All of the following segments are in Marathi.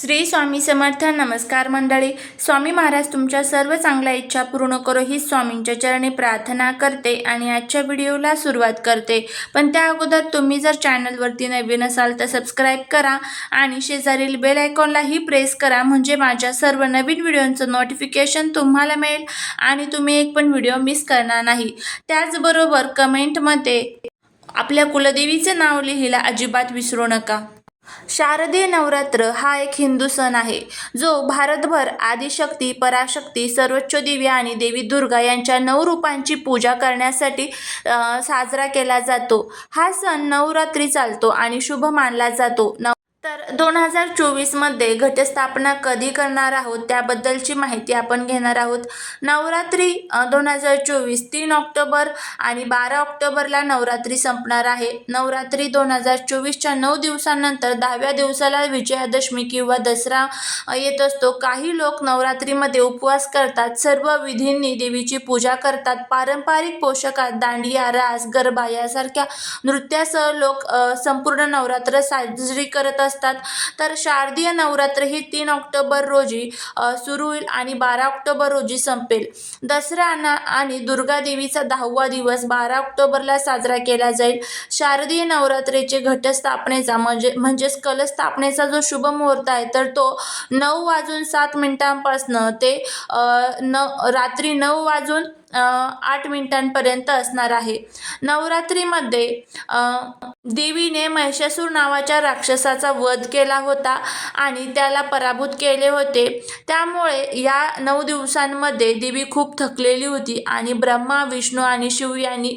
श्री स्वामी समर्थ नमस्कार मंडळी. स्वामी महाराज तुमच्या सर्व चांगल्या इच्छा पूर्ण करो ही स्वामींच्या चरणी प्रार्थना करते आणि आजच्या व्हिडिओला सुरुवात करते. पण त्या अगोदर तुम्ही जर चॅनलवरती नवीन असाल तर सबस्क्राईब करा आणि शेजारील बेल आयकॉनलाही प्रेस करा म्हणजे माझ्या सर्व नवीन व्हिडिओंचं नोटिफिकेशन तुम्हाला मिळेल आणि तुम्ही एक पण व्हिडिओ मिस करणार नाही. त्याचबरोबर कमेंटमध्ये आपल्या कुलदेवीचे नाव लिहिला अजिबात विसरू नका. शारदीय नवरात्र हा एक हिंदू सण आहे. जो भारतभर आदिशक्ती पराशक्ती सर्वोच्च देवी आणि देवी दुर्गा यांच्या नऊ रूपांची पूजा करण्यासाठी साजरा केला जातो. हा सण नवरात्री चालतो आणि शुभ मानला जातो. नव तर दोन हजार चोवीसमध्ये घटस्थापना कधी करणार आहोत त्याबद्दलची माहिती आपण घेणार आहोत. नवरात्री दोन हजार चोवीस तीन ऑक्टोबर आणि बारा ऑक्टोबरला नवरात्री संपणार आहे. नवरात्री दोन हजार चोवीसच्या नऊ दिवसांनंतर दहाव्या दिवसाला विजयादशमी किंवा दसरा येत असतो. काही लोक नवरात्रीमध्ये उपवास करतात. सर्व विधींनी देवीची पूजा करतात. पारंपरिक पोषकात दांडिया रास गरबा यासारख्या नृत्यासह लोक संपूर्ण नवरात्र साजरी करत असतात असतात. तर शारदीय नवरात्र ही तीन ऑक्टोबर रोजी सुरू होईल आणि बारा ऑक्टोबर रोजी संपेल. दसरा ना- आणि दुर्गादेवीचा दहावा दिवस बारा ऑक्टोबरला साजरा केला जाईल. शारदीय नवरात्रीचे घटस्थापनेचा म्हणजे म्हणजेच कलस्थापनेचा जो शुभ मुहूर्त आहे तर तो नऊ वाजून सात मिनिटांपासनं ते न रात्री नऊ वाजून आठ मिनिटांपर्यंत असणार आहे. नवरात्रीमध्ये देवीने महिषासूर नावाच्या राक्षसाचा वध केला होता आणि त्याला पराभूत केले होते. त्यामुळे या नऊ दिवसांमध्ये देवी खूप थकलेली होती आणि ब्रह्मा विष्णू आणि शिव यांनी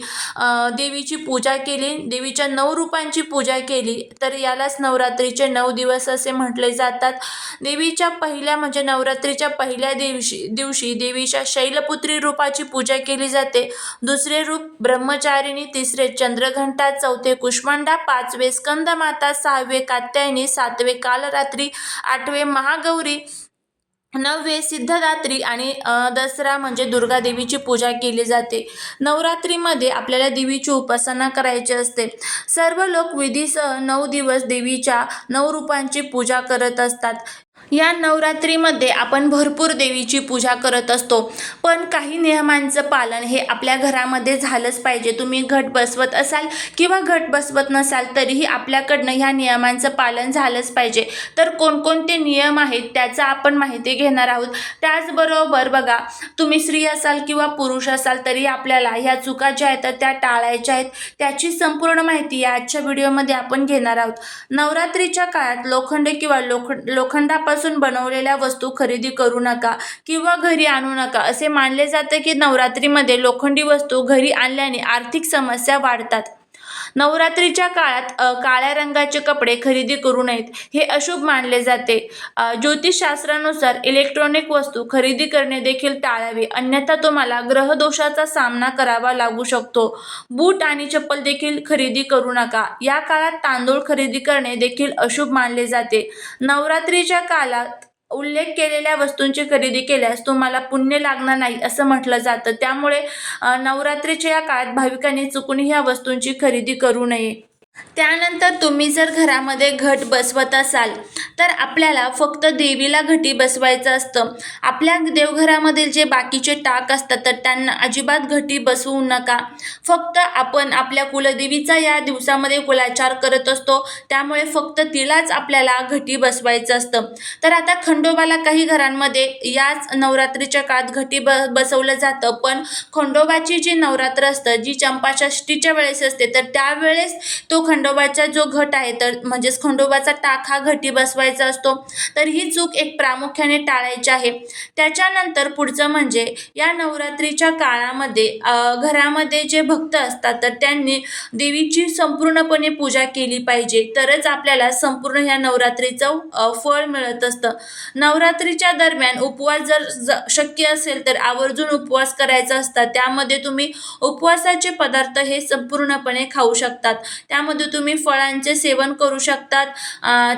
देवीची पूजा केली. देवीच्या नऊ रूपांची पूजा केली. तर यालाच नवरात्रीचे नऊ दिवस असे म्हटले जातात. देवीच्या पहिल्या म्हणजे नवरात्रीच्या पहिल्या दिवशी दिवशी देवीच्या शैलपुत्री रूपाची पूजा केली जाते. दुसरे रूप ब्रह्मचारिणी तिसरे चंद्रघंटा चौथे कुष्मांडा पाचवे स्कंदमाता सहावे कात्यायनी सातवे कालरात्री आठवे महागौरी नववे सिद्धदात्री आणि दसरा म्हणजे दुर्गा देवीची पूजा केली जाते. नवरात्रीमध्ये आपल्याला देवीची उपासना करायची असते. सर्व लोक विधीसह नऊ दिवस देवीच्या नऊ रूपांची पूजा करत असतात. या नवरात्रीमध्ये आपण भरपूर देवीची पूजा करत असतो. पण काही नियमांचं पालन हे आपल्या घरामध्ये झालंच पाहिजे. तुम्ही घट बसवत असाल किंवा घट बसवत नसाल तरीही आपल्याकडनं ह्या नियमांचं पालन झालंच पाहिजे. तर कोणकोणते नियम आहेत त्याचा आपण माहिती घेणार आहोत. त्याचबरोबर बघा तुम्ही स्त्री असाल किंवा पुरुष असाल तरी आपल्याला ह्या चुका ज्या आहेत त्या टाळायच्या आहेत. त्याची संपूर्ण माहिती या आजच्या व्हिडिओमध्ये आपण घेणार आहोत. नवरात्रीच्या काळात लोखंड किंवा लोख लोखंडा पासून बनवलेल्या वस्तू खरेदी करू नका किंवा घरी आणू नका. असे मानले जाते की नवरात्रीमध्ये लोखंडी वस्तू घरी आणल्याने आर्थिक समस्या वाढतात. नवरात्रीच्या काळात काळ्या रंगाचे कपडे खरेदी करू नयेत हे अशुभ मानले जाते. ज्योतिषशास्त्रानुसार इलेक्ट्रॉनिक वस्तू खरेदी करणे देखील टाळावे अन्यथा तुम्हाला ग्रहदोषाचा सामना करावा लागू शकतो. बूट आणि चप्पल देखील खरेदी करू नका. या काळात तांदूळ खरेदी करणे देखील अशुभ मानले जाते. नवरात्रीच्या काळात उल्लेख केलेल्या वस्तूंची खरेदी केल्यास तुम्हाला पुण्य लागणार नाही असं म्हटलं जातं. त्यामुळे नवरात्रीच्या या काळात भाविकांनी चुकूनही ह्या वस्तूंची खरेदी करू नये. त्यानंतर तुम्ही जर घरामध्ये घट बसवत असाल तर आपल्याला फक्त देवीला घटी बसवायचं असतं. आपल्या देवघरामधील जे बाकीचे टाक असतात तर त्यांना अजिबात घटी बसवू नका. फक्त आपण आपल्या कुलदेवीचा या दिवसामध्ये कुलाचार करत असतो त्यामुळे फक्त तिलाच आपल्याला घटी बसवायचं असतं. तर आता खंडोबाला काही घरांमध्ये याच नवरात्रीच्या काळात घटी ब बसवलं जातं. पण खंडोबाची जी नवरात्र असतं जी चंपाषष्टीच्या वेळेस असते तर त्यावेळेस तो खंडोबाचा जो घट आहे तर म्हणजेच खंडोबाचा टाक हा घटी बसवायचा असतो तर ही चूक एक प्रामुख्याने टाळायची आहे. त्याच्यानंतर पुढचं म्हणजे या नवरात्रीच्या काळामध्ये घरामध्ये जे भक्त असतात तर त्यांनी देवीची संपूर्णपणे पूजा केली पाहिजे. तरच आपल्याला संपूर्ण ह्या नवरात्रीचं फळ मिळत असतं. नवरात्रीच्या दरम्यान उपवास जर शक्य असेल तर आवर्जून उपवास करायचा असतात. त्यामध्ये तुम्ही उपवासाचे पदार्थ हे संपूर्णपणे खाऊ शकतात. त्यामध्ये तुम्ही फळांचे सेवन करू शकतात.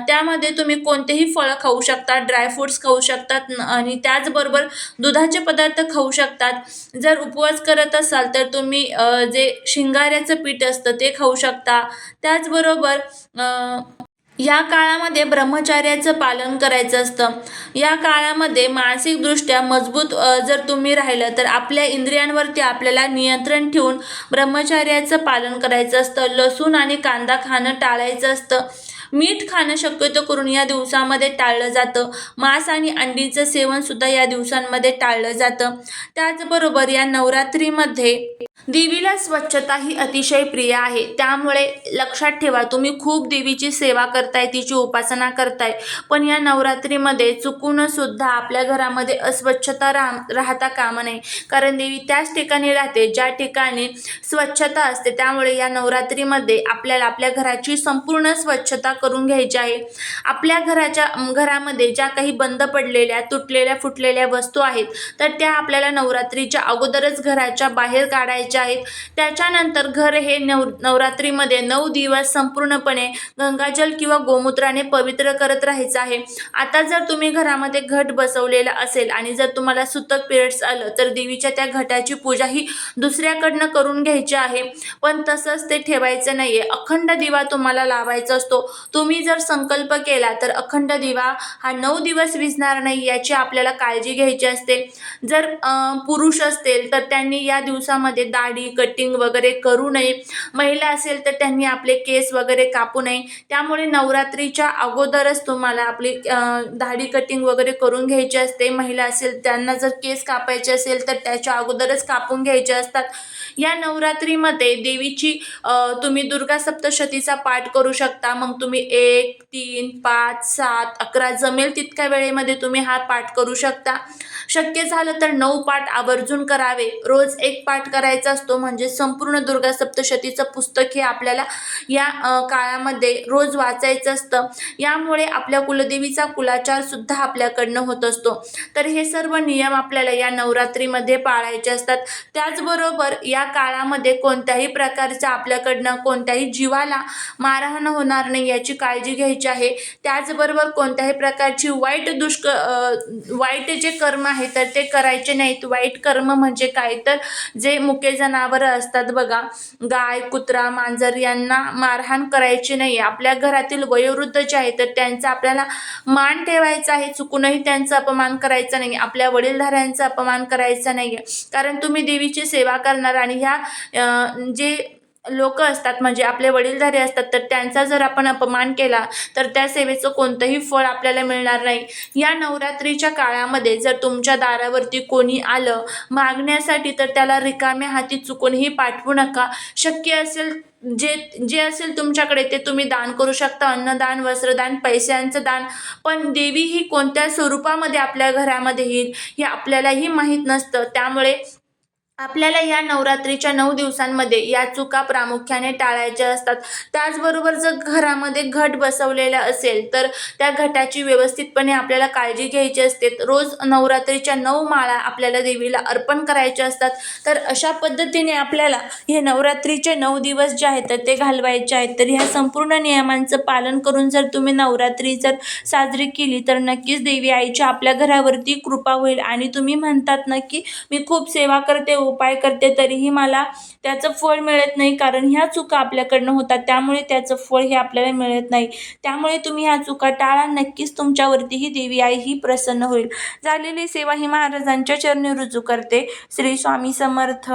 त्यामध्ये तुम्ही कोणतेही फळं खाऊ शकतात ड्रायफ्रूट्स खाऊ शकतात आणि त्याचबरोबर दुधाचे पदार्थ खाऊ शकतात. जर उपवास करत असाल तर तुम्ही जे शिंगाऱ्याचं पीठ असतं ते खाऊ शकता. त्याचबरोबर या काळामध्ये ब्रह्मचार्याचं पालन करायचं असतं. या काळामध्ये मानसिकदृष्ट्या मजबूत जर तुम्ही राहिलं तर आपल्या इंद्रियांवरती आपल्याला नियंत्रण ठेवून ब्रह्मचार्याचं पालन करायचं असतं. लसूण आणि कांदा खाणं टाळायचं असतं. मीठ खाणं शक्यतो करून या दिवसामध्ये टाळलं जातं. मांस आणि अंडीचं सेवनसुद्धा या दिवसांमध्ये टाळलं जातं. त्याचबरोबर या नवरात्रीमध्ये देवीला स्वच्छता ही अतिशय प्रिय आहे. त्यामुळे लक्षात ठेवा तुम्ही खूप देवीची सेवा करताय तिची उपासना करताय. पण या नवरात्रीमध्ये चुकून सुद्धा आपल्या घरामध्ये अस्वच्छता राह राहता कामा नये कारण देवी त्याच ठिकाणी राहते ज्या ठिकाणी स्वच्छता असते. त्यामुळे या नवरात्रीमध्ये आपल्याला आपल्या घराची संपूर्ण स्वच्छता करून घ्यायची आहे. आपल्या घराच्या घरामध्ये ज्या काही बंद पडलेल्या तुटलेल्या फुटलेल्या वस्तू आहेत तर त्या आपल्याला नवरात्रीच्या अगोदरच घराच्या बाहेर काढायच्या आहेत. त्याच्यानंतर घर हे नव नवरात्रीमध्ये नऊ दिवस संपूर्णपणे गंगाजल किंवा गोमूत्राने पवित्र करत राहायचं आहे. आता जर तुम्ही घरामध्ये घट बसवलेला असेल आणि जर तुम्हाला सुतक पिरियड्स आलं तर देवीच्या त्या घटाची पूजा ही दुसऱ्याकडनं करून घ्यायची आहे. पण तसंच ते ठेवायचं नाही आहे अखंड दिवा तुम्हाला लावायचा असतो. तुम्ही जर संकल्प केला तर अखंड दिवा हा नऊ दिवस विझणार नाही याची आपल्याला काळजी घ्यायची असते. जर पुरुष असतील तर त्यांनी या दिवसामध्ये दाढी कटिंग वगैरे करू नये. महिला असेल तर त्यांनी आपले केस वगैरे कापू नये. त्यामुळे नवरात्रीच्या अगोदरच तुम्हाला आपली दाढी कटिंग वगैरे करून घ्यायची असते. महिला असेल त्यांना जर केस कापायचे असेल तर त्याच्या अगोदरच कापून घ्यायचे असतात. या नवरात्रीमध्ये देवीची तुम्ही दुर्गा सप्तशतीचा पाठ करू शकता. मग तुम्ही एक तीन पाच सात अकरा जमेल तितक्या वेळेमध्ये तुम्ही हा पाठ करू शकता. शक्य झालं तर नऊ पाठ आवर्जून करावे. रोज एक पाठ करायचा असतो म्हणजे संपूर्ण दुर्गा सप्तशतीचं पुस्तक हे आपल्याला या काळामध्ये रोज वाचायचं असतं. यामुळे आपल्या कुलदेवीचा कुलाचार सुद्धा आपल्याकडनं होत असतो. तर हे सर्व नियम आपल्याला या नवरात्रीमध्ये पाळायचे असतात. त्याचबरोबर या काळामध्ये कोणत्याही प्रकारचा आपल्याकडनं कोणत्याही जीवाला मारहाण होणार नाही याची काळजी घ्यायची आहे. त्याचबरोबर कोणत्याही प्रकारची वाईट दुष्क वाईट जे कर्म आहे तर ते करायचे नाहीत. वाईट कर्म म्हणजे काय? तर जे जनावरं असतात बघा. गाय कुत्रा मांजर यांना मारहाण करायची नाही आपल्या घरातील वयोवृद्ध जे आहे तर त्यांचा आपल्याला मान ठेवायचा आहे. चुकूनही त्यांचा अपमान करायचा नाही आपल्या वडीलधाऱ्यांचा अपमान करायचा नाही कारण तुम्ही देवीची सेवा करणार आणि ह्या जे लोक असतात म्हणजे आपले वडीलधारे असतात तर त्यांचा जर आपण अपमान केला तर त्या सेवेचं कोणतंही फळ आपल्याला मिळणार नाही. या नवरात्रीच्या काळामध्ये जर तुमच्या दारावरती कोणी आलं मागण्यासाठी तर त्याला रिकाम्या हाती चुकूनही पाठवू नका. शक्य असेल जे जे असेल तुमच्याकडे ते तुम्ही दान करू शकता. अन्नदान वस्त्रदान पैशांचं दान. पण देवी ही कोणत्या स्वरूपामध्ये आपल्या घरामध्ये येईल हे आपल्यालाही माहीत नसतं. त्यामुळे आपल्याला या नवरात्रीच्या नऊ दिवसांमध्ये या चुका प्रामुख्याने टाळायच्या असतात. त्याचबरोबर जर घरामध्ये घट बसवलेला असेल तर त्या घटाची व्यवस्थितपणे आपल्याला काळजी घ्यायची असते. रोज नवरात्रीच्या नऊ माळा आपल्याला देवीला अर्पण करायच्या असतात. तर अशा पद्धतीने आपल्याला हे नवरात्रीचे नऊ दिवस जे आहेत तर ते घालवायचे आहेत. तर ह्या संपूर्ण नियमांचं पालन करून जर तुम्ही नवरात्री जर साजरी केली तर नक्कीच देवी आईची आपल्या घरावरती कृपा होईल. आणि तुम्ही म्हणतात ना की मी खूप सेवा करते उपाय करते तरीही मला त्याचं फळ मिळत नाही कारण ह्या चुका आपल्याकडनं होतात. त्यामुळे त्याचं फळ हे आपल्याला मिळत नाही. त्यामुळे तुम्ही ह्या चुका टाळा. नक्कीच तुमच्यावरती ही देवी आई ही प्रसन्न होईल. झालेली सेवा ही महाराजांच्या चरणी रुजू करते. श्री स्वामी समर्थ.